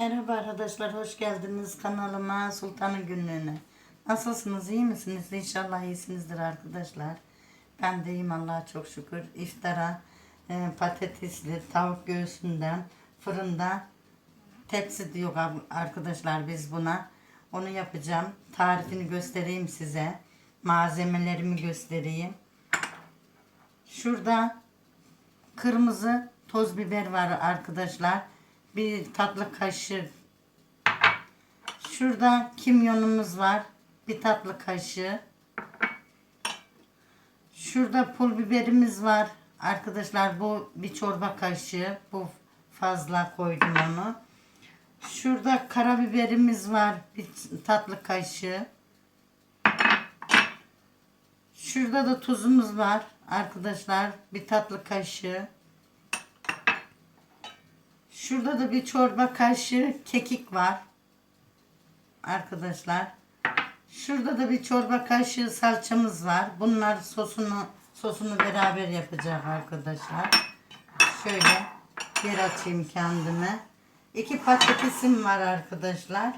Merhaba arkadaşlar, hoş geldiniz kanalıma Sultanın Günlüğü'ne. Nasılsınız, iyi misiniz? İnşallah iyisinizdir arkadaşlar. Ben de iyiyim Allah'a çok şükür. İftara e, patatesli tavuk göğsünden fırında tepsi diyor arkadaşlar biz buna. Onu yapacağım. Tarifini göstereyim size. Malzemelerimi göstereyim. Şurada kırmızı toz biber var arkadaşlar. Bir tatlı kaşığı. Şurada kimyonumuz var. Bir tatlı kaşığı. Şurada pul biberimiz var. Arkadaşlar bu bir çorba kaşığı. Bu fazla koydum onu. Şurada karabiberimiz var. Bir tatlı kaşığı. Şurada da tuzumuz var arkadaşlar. Bir tatlı kaşığı. Şurada da bir çorba kaşığı kekik var. Arkadaşlar. Şurada da bir çorba kaşığı salçamız var. Bunlar sosunu sosunu beraber yapacak arkadaşlar. Şöyle yer açayım kendime. İki patatesim var arkadaşlar.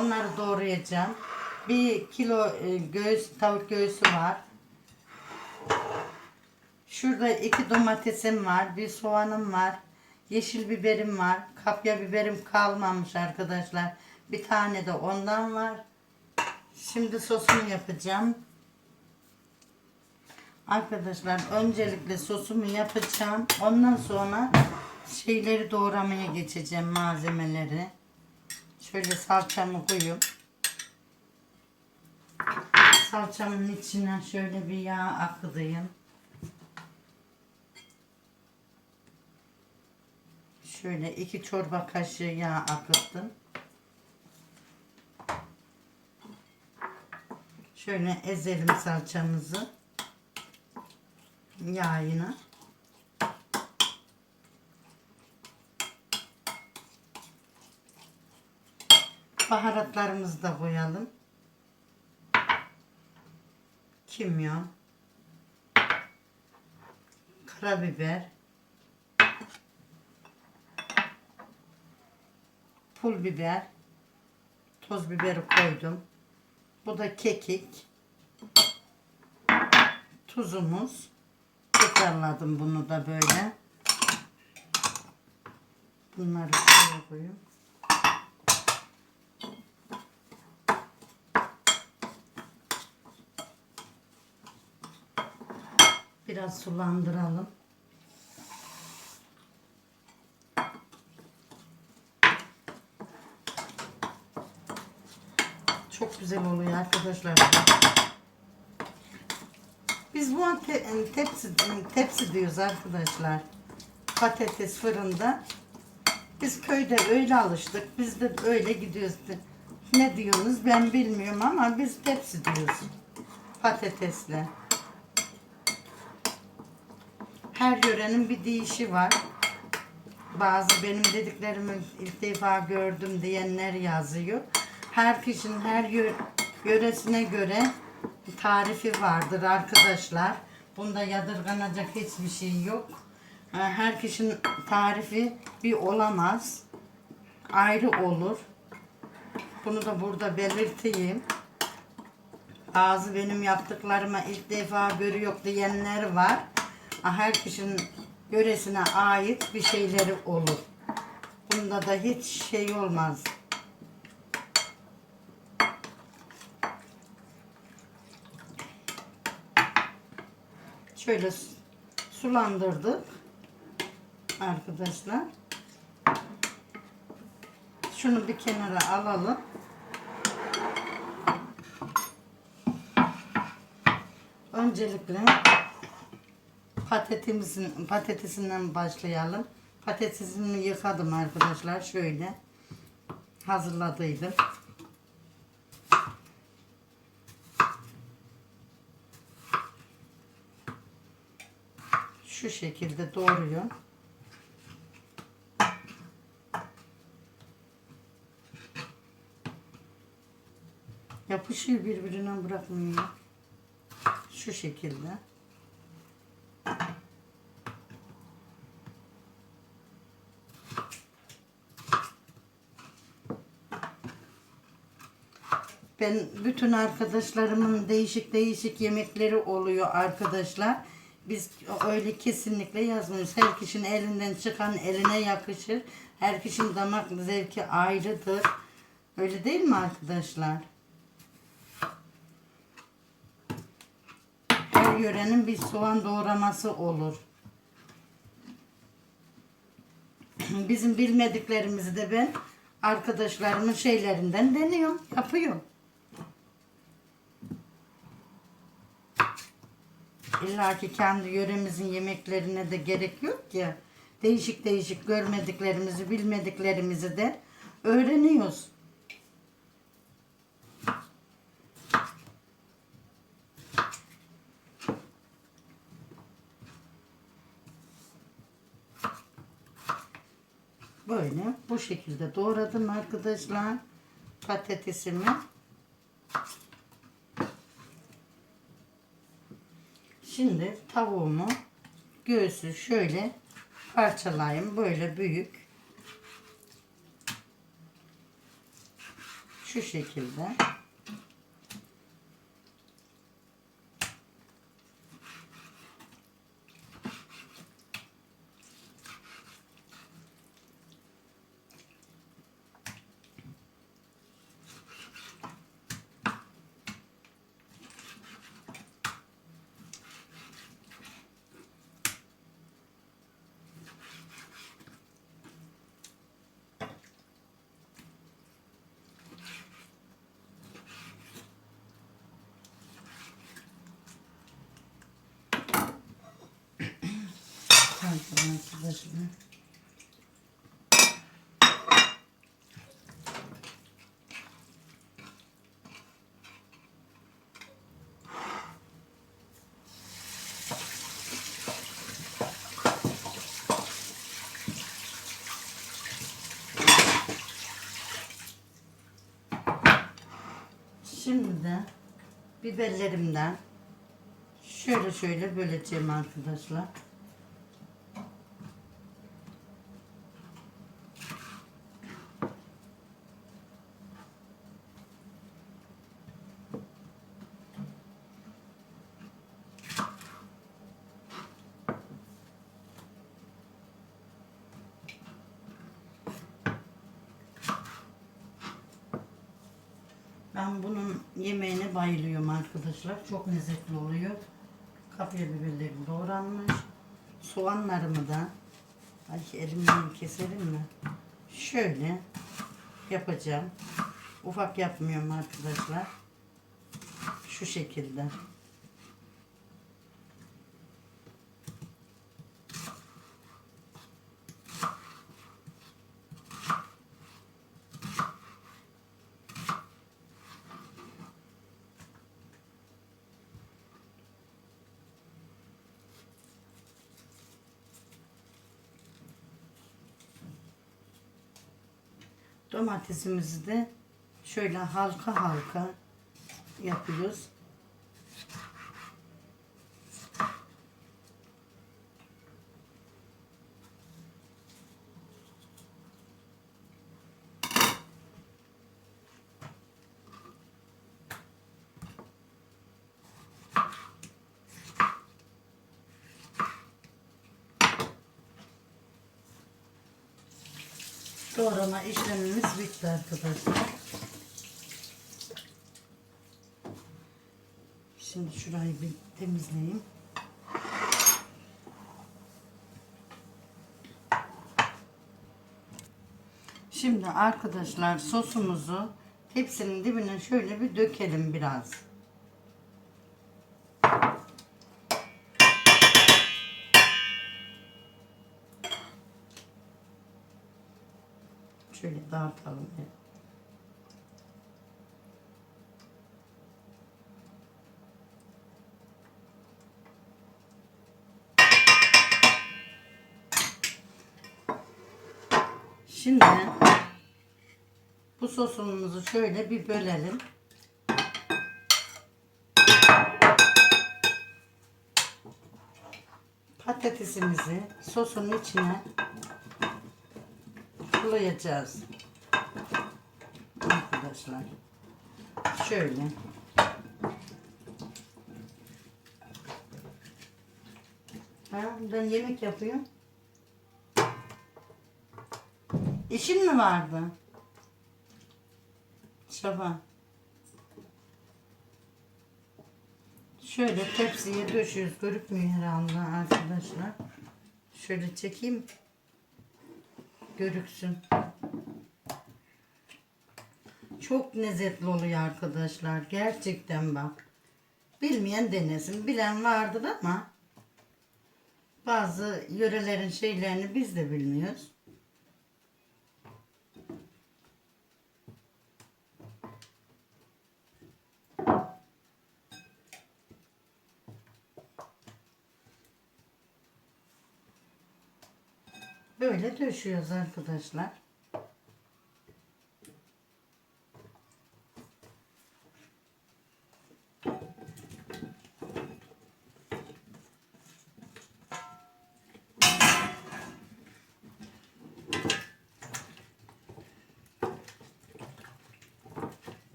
Onları doğrayacağım. Bir kilo e, göğüs, tavuk göğsü var. Şurada iki domatesim var. Bir soğanım var. Yeşil biberim var. Kapya biberim kalmamış arkadaşlar. Bir tane de ondan var. Şimdi sosunu yapacağım. Arkadaşlar öncelikle sosumu yapacağım. Ondan sonra şeyleri doğramaya geçeceğim malzemeleri. Şöyle salçamı koyuyorum. Salçamın içine şöyle bir yağ akıdayım. Şöyle iki çorba kaşığı yağ akıttım. Şöyle ezelim salçamızı. Yağına. Baharatlarımızı da koyalım. Kimyon. Karabiber. Pul biber. Toz biberi koydum. Bu da kekik. Tuzumuz. Tekrarladım bunu da böyle. Bunları şuraya koyayım. Biraz sulandıralım. Çok güzel oluyor arkadaşlar. Biz bu an te- tepsi, tepsi diyoruz arkadaşlar. Patates fırında. Biz köyde öyle alıştık. Biz de öyle gidiyoruz. Ne diyorsunuz ben bilmiyorum ama biz tepsi diyoruz. Patatesle. Her yörenin bir deyişi var. Bazı benim dediklerimi ilk defa gördüm diyenler yazıyor. Her kişinin her yö- yöresine göre tarifi vardır arkadaşlar. Bunda yadırganacak hiçbir şey yok. Her kişinin tarifi bir olamaz. Ayrı olur. Bunu da burada belirteyim. Bazı benim yaptıklarıma ilk defa görüyor diyenler var. Her kişinin yöresine ait bir şeyleri olur. Bunda da hiç şey olmaz. Şöyle su- sulandırdık arkadaşlar. Şunu bir kenara alalım. Öncelikle patatesimizin patatesinden başlayalım. Patatesimi yıkadım arkadaşlar şöyle hazırladıydım. şu şekilde doğruyor. Yapışıyor birbirinden bırakmıyor. Şu şekilde. Ben bütün arkadaşlarımın değişik değişik yemekleri oluyor arkadaşlar. Biz öyle kesinlikle yazmıyoruz. Her kişinin elinden çıkan eline yakışır. Her kişinin damak zevki ayrıdır. Öyle değil mi arkadaşlar? Her yörenin bir soğan doğraması olur. Bizim bilmediklerimizi de ben arkadaşlarımın şeylerinden deniyorum, yapıyorum. İlla ki kendi yöremizin yemeklerine de gerek yok ya. Değişik değişik görmediklerimizi, bilmediklerimizi de öğreniyoruz. Böyle bu şekilde doğradım arkadaşlar patatesimi. Şimdi tavuğumu göğsü şöyle parçalayayım. Böyle büyük. Şu şekilde. Şimdi de biberlerimden şöyle şöyle böleceğim arkadaşlar. Ben bunun yemeğine bayılıyorum arkadaşlar. Çok lezzetli oluyor. Kapya biberlerim doğranmış. Soğanlarımı da ay elimden keselim mi? Şöyle yapacağım. Ufak yapmıyorum arkadaşlar. Şu şekilde. Domatesimizi de şöyle halka halka yapıyoruz. Doğrama işlemimiz bitti arkadaşlar. Şimdi şurayı bir temizleyeyim. Şimdi arkadaşlar sosumuzu tepsinin dibine şöyle bir dökelim biraz. Şöyle dağıtalım. bir. Şimdi bu sosumuzu şöyle bir bölelim. Patatesimizi sosun içine koyacağız. Arkadaşlar. Şöyle. Ha, ben yemek yapıyorum. İşin mi vardı? Şaban. Şöyle tepsiye döşüyoruz. Görükmüyor herhalde arkadaşlar. Şöyle çekeyim. Görüksün. Çok lezzetli oluyor arkadaşlar. Gerçekten bak. Bilmeyen denesin. Bilen vardır ama bazı yörelerin şeylerini biz de bilmiyoruz. Böyle döşüyoruz arkadaşlar.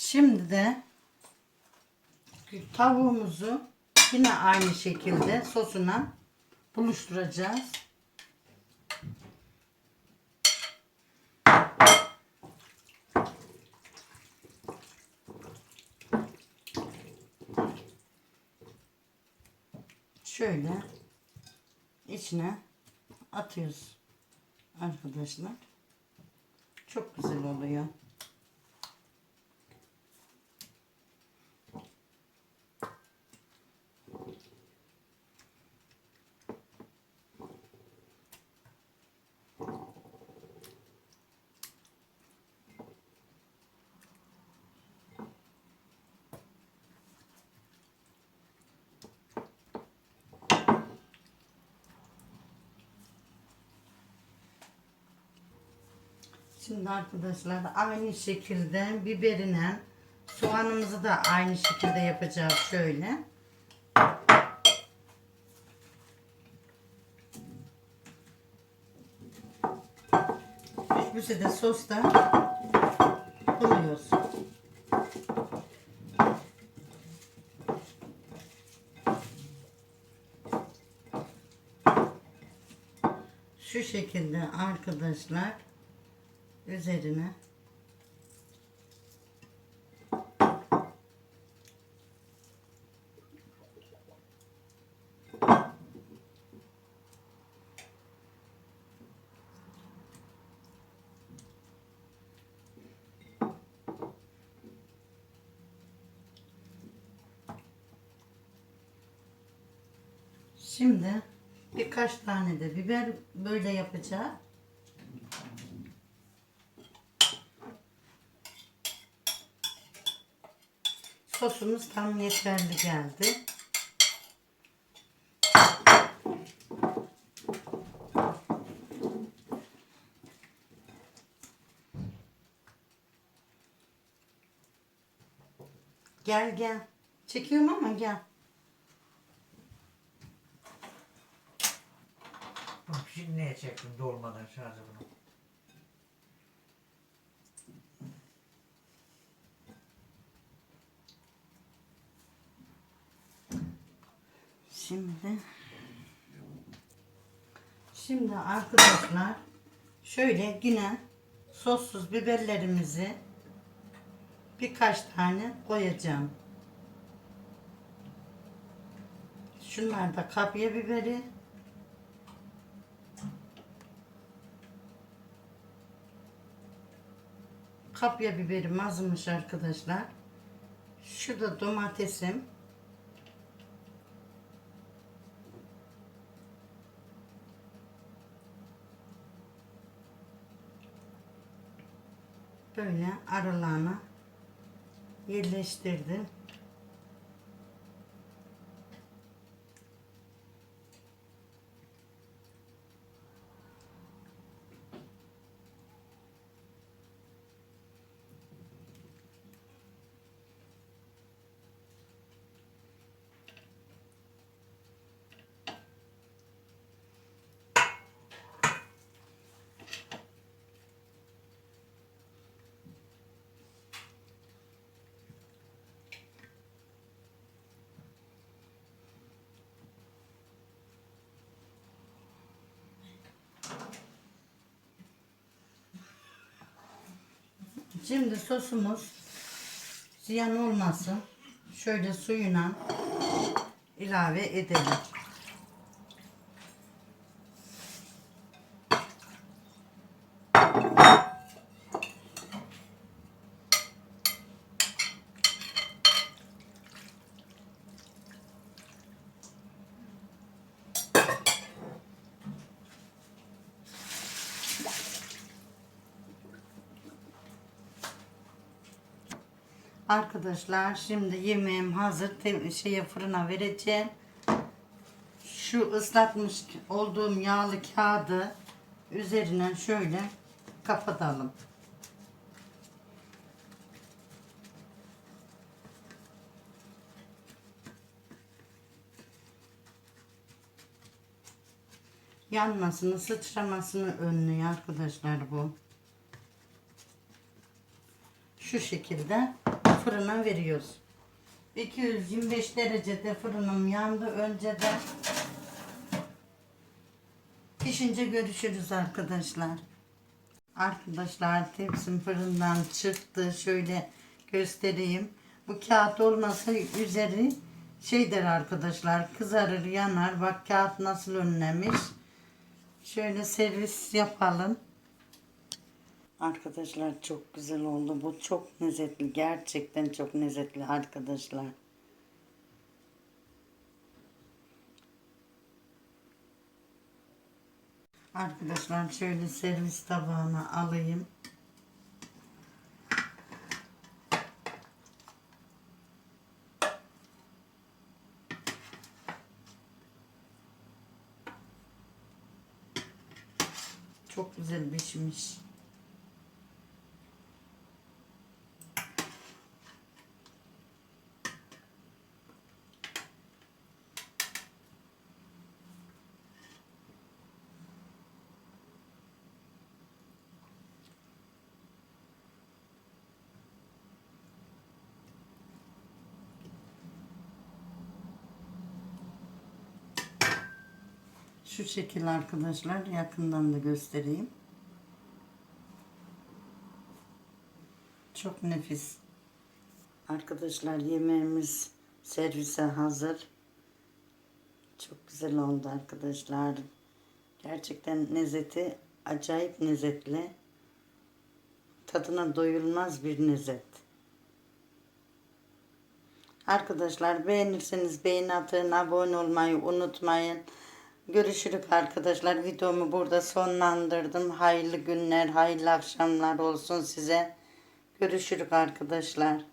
Şimdi de tavuğumuzu yine aynı şekilde sosuna buluşturacağız. Şöyle içine atıyoruz arkadaşlar. Çok güzel oluyor. Şimdi arkadaşlar aynı şekilde biberine soğanımızı da aynı şekilde yapacağız şöyle. Üstüne de sosta koyuyoruz. Şu şekilde arkadaşlar üzerine Şimdi birkaç tane de biber böyle yapacağım. Sosumuz tam yeterli geldi. Gel gel. Çekiyorum ama gel. Bak şimdi neye çektim dolmadan şarjı bunu. Şimdi Şimdi arkadaşlar şöyle yine sossuz biberlerimizi birkaç tane koyacağım. Şunlar da kapya biberi. Kapya biberim azmış arkadaşlar. Şu da domatesim. Böyle aralarına yerleştirdim. Şimdi sosumuz ziyan olmasın. Şöyle suyuna ilave edelim. Arkadaşlar şimdi yemeğim hazır. Şeye fırına vereceğim. Şu ıslatmış olduğum yağlı kağıdı üzerine şöyle kapatalım. Yanmasını, sıçramasını önlüyor arkadaşlar bu. Şu şekilde fırına veriyoruz. 225 derecede fırınım yandı önceden. Pişince görüşürüz arkadaşlar. Arkadaşlar tepsim fırından çıktı. Şöyle göstereyim. Bu kağıt olmasa üzeri şey der arkadaşlar kızarır yanar. Bak kağıt nasıl önlemiş. Şöyle servis yapalım. Arkadaşlar çok güzel oldu. Bu çok lezzetli. Gerçekten çok lezzetli arkadaşlar. Arkadaşlar şöyle servis tabağına alayım. Çok güzel pişmiş. Şu şekil arkadaşlar yakından da göstereyim. Çok nefis. Arkadaşlar yemeğimiz servise hazır. Çok güzel oldu arkadaşlar. Gerçekten lezzeti acayip lezzetli. Tadına doyulmaz bir lezzet. Arkadaşlar beğenirseniz beğeni atın, abone olmayı unutmayın. Görüşürük arkadaşlar. Videomu burada sonlandırdım. Hayırlı günler, hayırlı akşamlar olsun size. Görüşürük arkadaşlar.